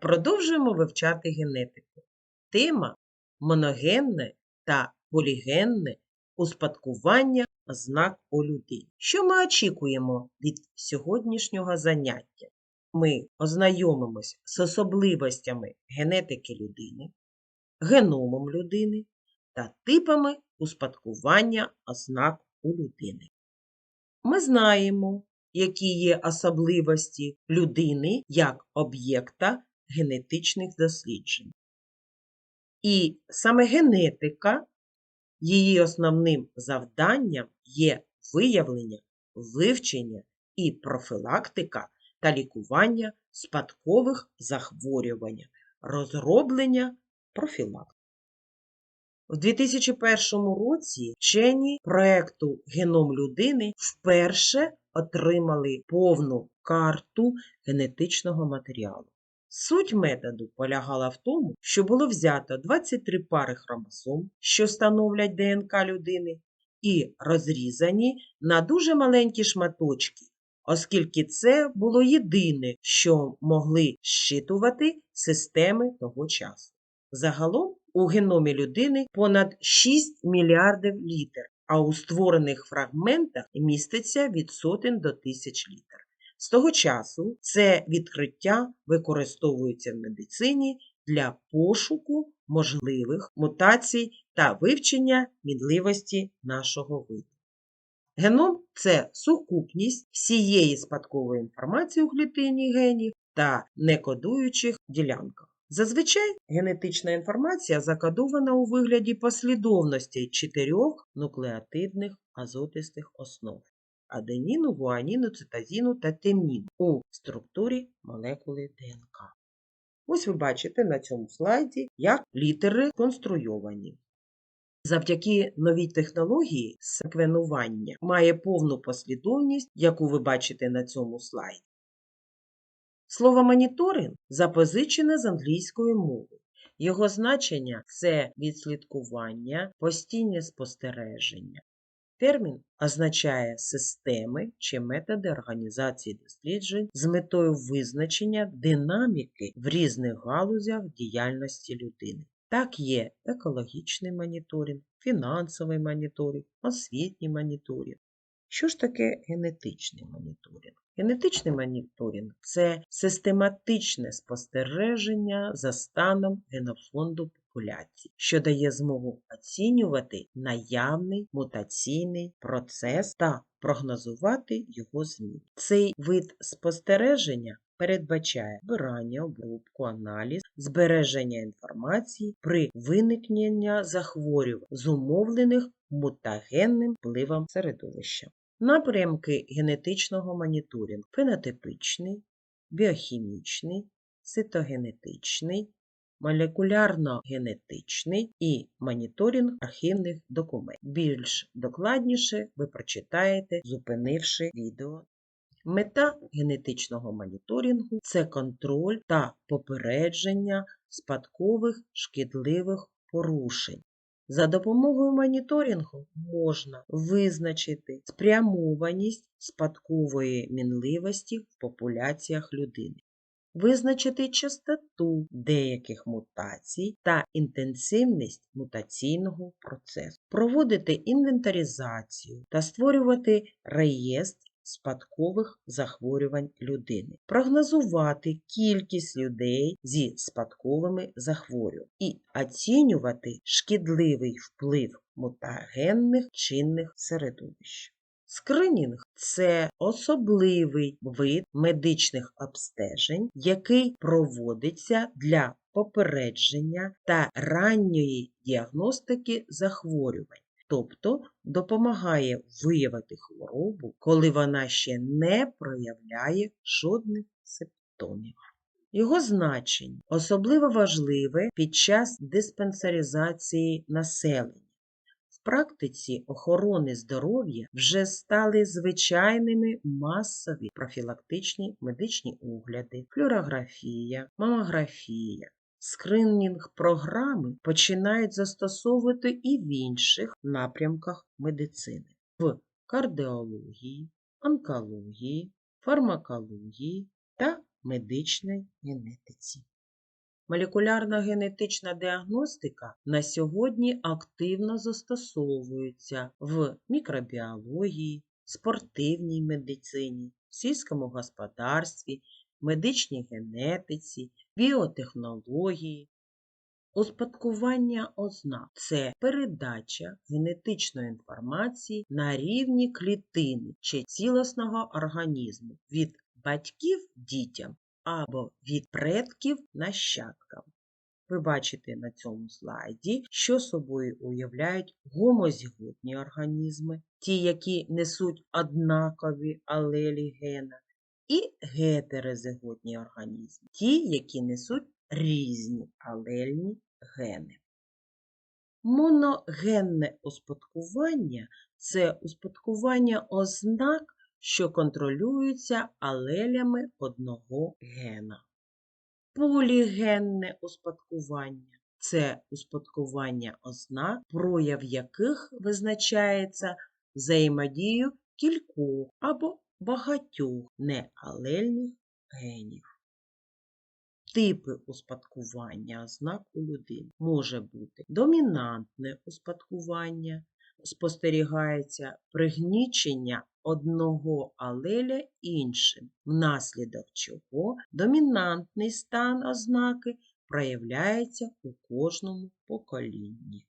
Продовжуємо вивчати генетику. Тема моногенне та полігенне успадкування ознак у людині. Що ми очікуємо від сьогоднішнього заняття? Ми ознайомимось з особливостями генетики людини, геномом людини та типами успадкування ознак у людини. Ми знаємо, які є особливості людини як об'єкта генетичних досліджень. І саме генетика, її основним завданням є виявлення, вивчення і профілактика та лікування спадкових захворювань, розроблення профілактики. У 2001 році вчені проекту Геном людини вперше отримали повну карту генетичного матеріалу. Суть методу полягала в тому, що було взято 23 пари хромосом, що становлять ДНК людини, і розрізані на дуже маленькі шматочки, оскільки це було єдине, що могли щитувати системи того часу. Загалом у геномі людини понад 6 мільярдів літер, а у створених фрагментах міститься від сотень до тисяч літер. З того часу це відкриття використовується в медицині для пошуку можливих мутацій та вивчення мінливості нашого виду. Геном це сукупність всієї спадкової інформації у клітині генів та некодуючих ділянках. Зазвичай генетична інформація закодована у вигляді послідовностей чотирьох нуклеотидних азотистих основ аденіну, гуаніну, цитазіну та темніну у структурі молекули ДНК. Ось ви бачите на цьому слайді, як літери конструйовані. Завдяки новій технології секвенування має повну послідовність, яку ви бачите на цьому слайді. Слово моніторинг запозичене з англійської мови. Його значення це відслідкування, постійне спостереження. Термін означає системи чи методи організації досліджень з метою визначення динаміки в різних галузях діяльності людини. Так є екологічний моніторинг, фінансовий моніторинг, освітній моніторинг. Що ж таке генетичний моніторинг? Генетичний моніторинг це систематичне спостереження за станом генофонду популяції, що дає змогу оцінювати наявний мутаційний процес та прогнозувати його зміни. Цей вид спостереження передбачає збирання, обробку, аналіз, збереження інформації при виникненні захворювань, зумовлених мутагенним впливом середовища. Напрямки генетичного моніторингу фенотипичний, біохімічний, цитогенетичний, молекулярно-генетичний і моніторинг архівних документів. Більш докладніше ви прочитаєте, зупинивши відео. Мета генетичного моніторингу це контроль та попередження спадкових шкідливих порушень. За допомогою моніторингу можна визначити спрямованість спадкової мінливості в популяціях людини, визначити частоту деяких мутацій та інтенсивність мутаційного процесу, проводити інвентаризацію та створювати реєстр спадкових захворювань людини, прогнозувати кількість людей зі спадковими захворюваннями і оцінювати шкідливий вплив мутагенних чинних середовищ. Скринінг це особливий вид медичних обстежень, який проводиться для попередження та ранньої діагностики захворювань, тобто допомагає виявити хворобу, коли вона ще не проявляє жодних симптомів. Його значення особливо важливе під час диспансеризації населення. Практиці охорони здоров'я вже стали звичайними масові профілактичні медичні огляди, флюорографія, мамографія. Скринінг програми починають застосовувати і в інших напрямках медицини в кардіології, онкології, фармакології та медичній генетиці. Молекулярна генетична діагностика на сьогодні активно застосовується в мікробіології, спортивній медицині, сільському господарстві, медичній генетиці, біотехнології. Успадкування ознак це передача генетичної інформації на рівні клітини чи цілісного організму від батьків дітям або від предків нащадкам. Ви бачите на цьому слайді, що собою уявляють гомозіготні організми, ті, які несуть однакові алелі гена, і гетерозиготні організми, ті, які несуть різні алельні гени. Моногенне успадкування це успадкування ознак, що контролюються алелями одного гена. Полігенне успадкування це успадкування ознак, прояв яких визначається взаємодією кількох або багатьох неалельних генів. Типи успадкування ознак у людини може бути домінантне успадкування, спостерігається пригнічення одного алеля іншим, внаслідок чого домінантний стан ознаки проявляється у кожному поколінні.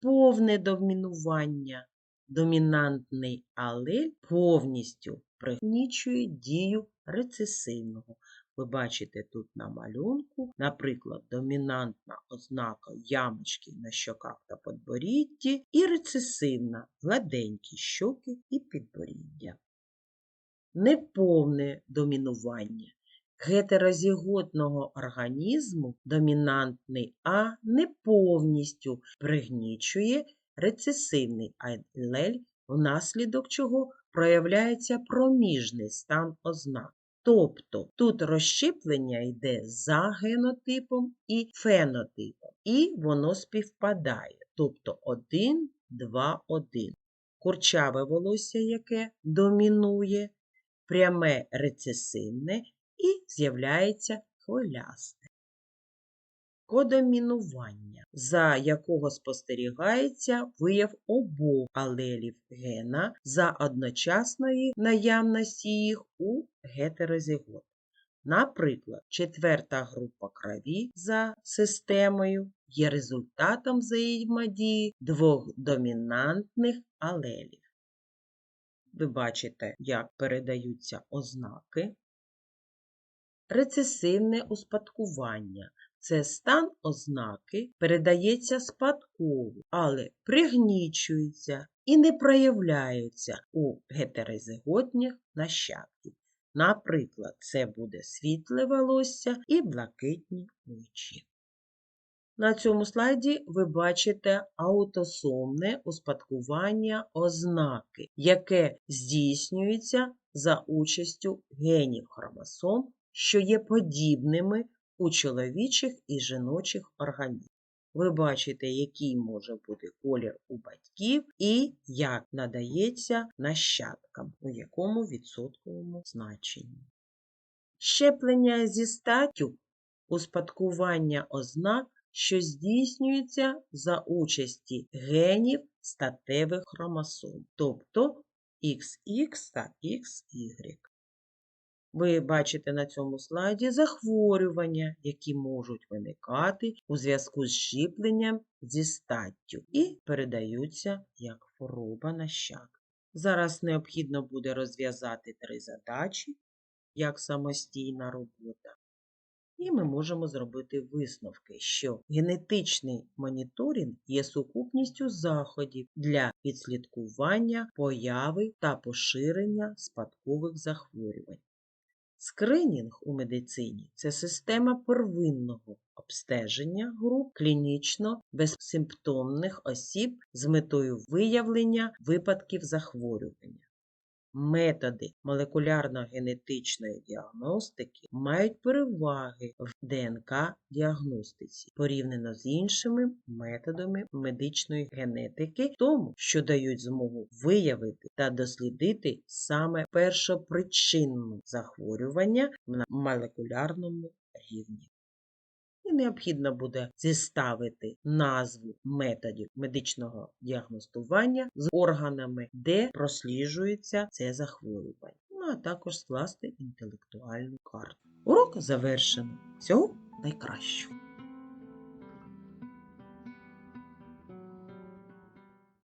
Повне домінування домінантний алель повністю пригнічує дію рецесивного. Ви бачите тут на малюнку, наприклад, домінантна ознака ямочки на щоках та подборідді і рецесивна гладенькі щоки і підборіддя. Неповне домінування гетерозіготного організму домінантний А не повністю пригнічує рецесивний алель, внаслідок чого проявляється проміжний стан ознак. Тобто тут розщеплення йде за генотипом і фенотипом, і воно співпадає. Тобто 1, 2, 1. Курчаве волосся, яке домінує, пряме рецесивне і з'являється хвилясте. Кодомінування, за якого спостерігається вияв обох алелів гена за одночасної наявності їх у гетерозигот. Наприклад, четверта група крові за системою є результатом взаємодії двох домінантних алелів. Ви бачите, як передаються ознаки. Рецесивне успадкування це стан ознаки передається спадково, але пригнічується і не проявляється у гетерозиготних нащадків. Наприклад, це буде світле волосся і блакитні очі. На цьому слайді ви бачите аутосомне успадкування ознаки, яке здійснюється за участю генів хромосом, що є подібними у чоловічих і жіночих організмів. Ви бачите, який може бути колір у батьків і як надається нащадкам, у якому відсотковому значенні. Щеплення зі статтю успадкування ознак, що здійснюється за участі генів статевих хромосом, тобто XX та XY. Ви бачите на цьому слайді захворювання, які можуть виникати у зв'язку з щіпленням зі статтю і передаються як хвороба нащадків. Зараз необхідно буде розв'язати три задачі, як самостійна робота. І ми можемо зробити висновки, що генетичний моніторинг є сукупністю заходів для відслідкування появи та поширення спадкових захворювань. Скринінг у медицині це система первинного обстеження груп клінічно безсимптомних осіб з метою виявлення випадків захворювання. Методи молекулярно-генетичної діагностики мають переваги в ДНК-діагностиці порівняно з іншими методами медичної генетики, тому що дають змогу виявити та дослідити саме першопричинну захворювання на молекулярному рівні. І необхідно буде зіставити назву методів медичного діагностування з органами, де просліджується це захворювання. Ну, а також скласти інтелектуальну карту. Урок завершено. Всього найкращого!